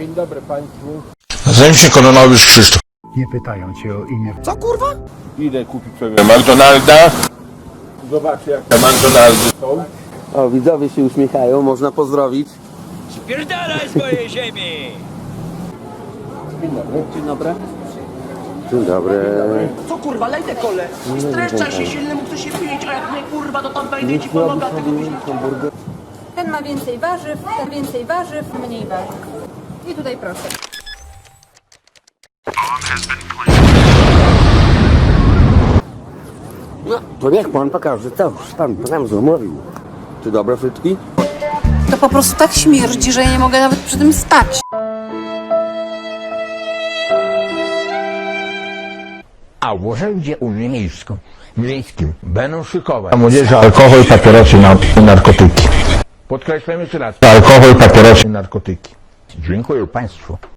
Dzień dobry Państwu. Nazywam się Kononowicz Krzysztof. Nie pytają cię o imię. Idę kupić sobie McDonalda. Zobaczę jak te McDonaldy są. O, widzowie się uśmiechają, można pozdrowić. Spierdalaj z mojej ziemi! Dzień dobry. Dzień dobry. Co kurwa, lej te kole! Streszcza się silnemu, chce się pić, a jak nie kurwa, to tam wejdę i ci pomogę, a tego byś Ten ma więcej warzyw, ten więcej warzyw, mniej warzyw. I tutaj proszę. No, to niech pan pokaże, co już pan nam zamówił. Czy dobre frytki? To po prostu tak śmierdzi, że ja nie mogę nawet przy tym spać. A w urzędzie urzędniczym miejskim będą szykować Młodzieży alkohol, papierosy i narkotyki. Podkreślam jeszcze raz. Alkohol, papierosy i narkotyki. Dziękuję Państwu.